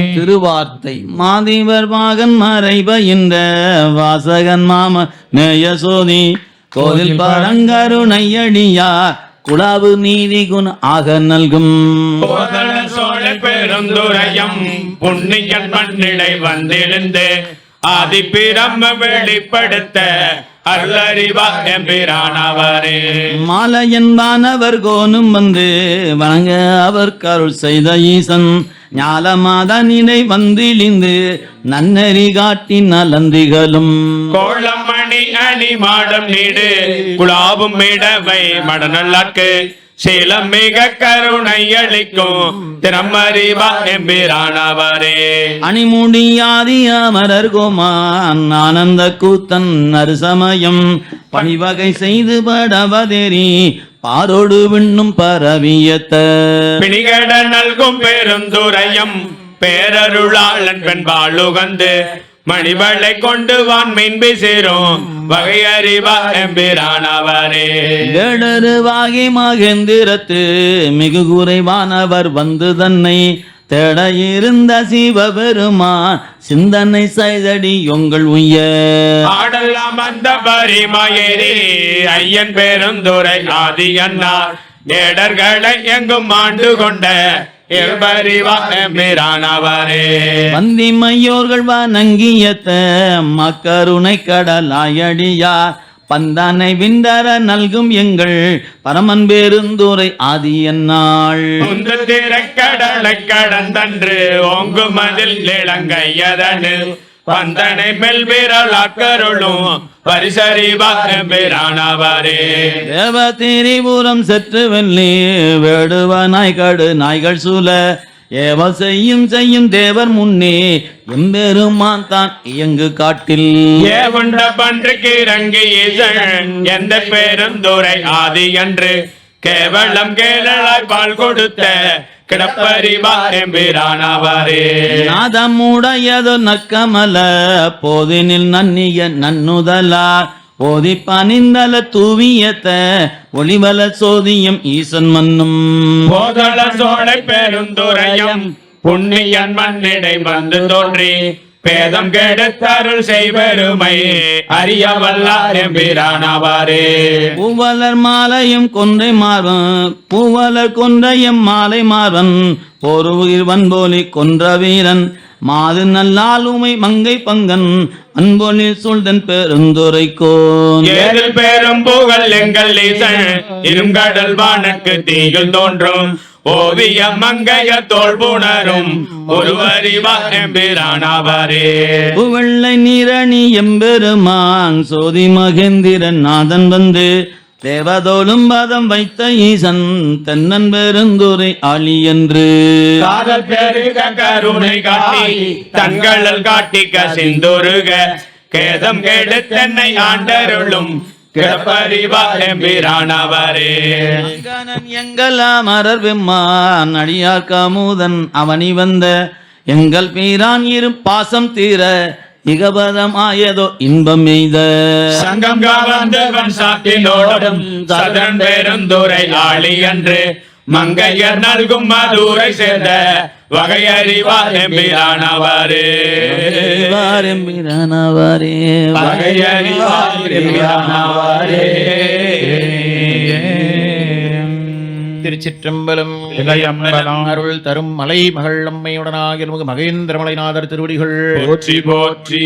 திருவார்த்தை. மாதிவர் பாகன் மறைப இந்த வாசகன் மாம நேயசோதி. கோதில் பரங்கருணையடியா குலாவு நீதி குண ஆக நல்கும். பெருந்துரையம் புண்ணியன் மண்ணிடை வந்திருந்து ஆதி பிரம்ம வெளிப்படுத்த மாலையன்பானவர் கோனும் வந்து வணங்க அவர் கருள் செய்த ஈசன். ஞாலமாத நினை வந்திழிந்து நன்னறி காட்டின் நலந்திகளும் கோளமணி அணி மாடம் நீடு குலாவும் இடவை மடநல்லாக்கு சீலம் மிக கருணை அளிக்கும் திறமறிவா எம்பிரானவரே. அணிமுடியாதி அமரர் கோமான் ஆனந்த கூத்தன் நறுசமயம் பணிவகை செய்து படவதேரி பாரோடு விண்ணும் பரவியத்த. பிணிகட நல்கும் பெருந்துரையம் பேரருளாளன் பெண் மணிவளை கொண்டு வான் மின்பி சேரும். வகை அறிவா எம்பிரானவரே. வேடருவாகி மகேந்திரத்து மிகு குறைவானவர் வந்து தன்னை தேட இருந்த சிவபெருமான் சிந்தனை செய்தடி உங்கள் உய்ய ஆடலாம் அந்த பரிமயேரி ஐயன் பெருந்துரை ஆதி அண்ணார் ஏடர்களை எங்கும் ஆண்டு கொண்ட எம்பரிவா எம்பிரானவரே வந்திமையோர்கள் வணங்கியத்த மக்கருணை கடலாயடியார். பந்தானை விண்டர நல்கும் எங்கள் பரமன் பேருந்துரை ஆதி என்னாள் திரைக்கடலை கடந்தன்று ஓங்கு மதில் இளங்கையதனில். பந்தனை மெல்விரலாக்கருளும் பரிசறிவா எம்பிரானவரே தேவ திரிபுரம் செற்று வெள்ளி வேடுவனாய் கடு நாய்கள் சூழ ஏவ செய்யும் செய்யும் தேவர் முன்னே எம்பெருமான் தான் இயங்கு காட்டில். ஏவுண்ட பன்றுக்கு இறங்கி எந்த பெருந்துரை ஆதி என்று கேவலம் கேரளாய் பால் கொடுத்த கிடப்பறிவா எம்பிரானவரே நாதமுடையதோ நற்கமல போதினில் நன்னிய நன்னுதலார். ஓதி பணிந்தல தூவியத்த ஒளிவல சோதியம் ஈசன் மன்னும். போதள சோழை பெருந்துரையம் புண்ணியன் மண்ணிடை வந்து தோன்றி. பேதம் கெடுத்தருள் செய்வருமை. அறிய வல்லார் எம்பிரானவரே. பூவலர் மாலையும் கொன்றை மார்வன் பூவலர் கொன்றையம் மாலை மார்வன் ஒரு உயிர் வன்போலி கொன்ற வீரன். மாது நல்லாளுமை மங்கை பங்கன். அன்பொழில் சொல்தன் பெருந்துரைக்கோன். ஏதில் பெரும் புகழ் எங்கள் இருங்கடல் வானக்கு தீயில் தோன்றும். ஓவியம் மங்கைய தோல் புணரும் ஒருவரிவா எம்பிரானவரே புவள்ளை நீரணி எம்பெருமான் சோதி மகேந்திரன் நாதன் வந்து தேவதோலும் பதம் வைத்த ஈசன் தென்னன் பெருந்துரை ஆளி என்று. காதல் பெருக கருணை காட்டி தங்களல் காட்டி கசிந்துருக கேதம் கெடுத்தென்னை ஆண்டருளும் கிடப்பறிவா எம்பிரானவரே அங்கனன் எங்கள் அமரர் வெம்மான் அடியார் கமுதன் அவனி வந்த எங்கள் பீரான் இரு பாசம் தீர இகபதமாயதோ இன்பம் எய்த. சங்கம் கவர்ந்தவன் சாத்தினோடும் சதன் பெருந்துரை ஆளி என்று மங்கையர் நல்கும் மதுரை சேர்ந்த வகையறிவா எம்பிரானவரே. எம்பிரானவரே. வகையறிவா எம்பிரானவரே. திருச்சிற்றம்பலம் இளையம்பலம். அருள் தரும் மலை மகள் அம்மையுடனாகிய மகேந்திர மலைநாதர் திருவடிகள். போற்றி போற்றி.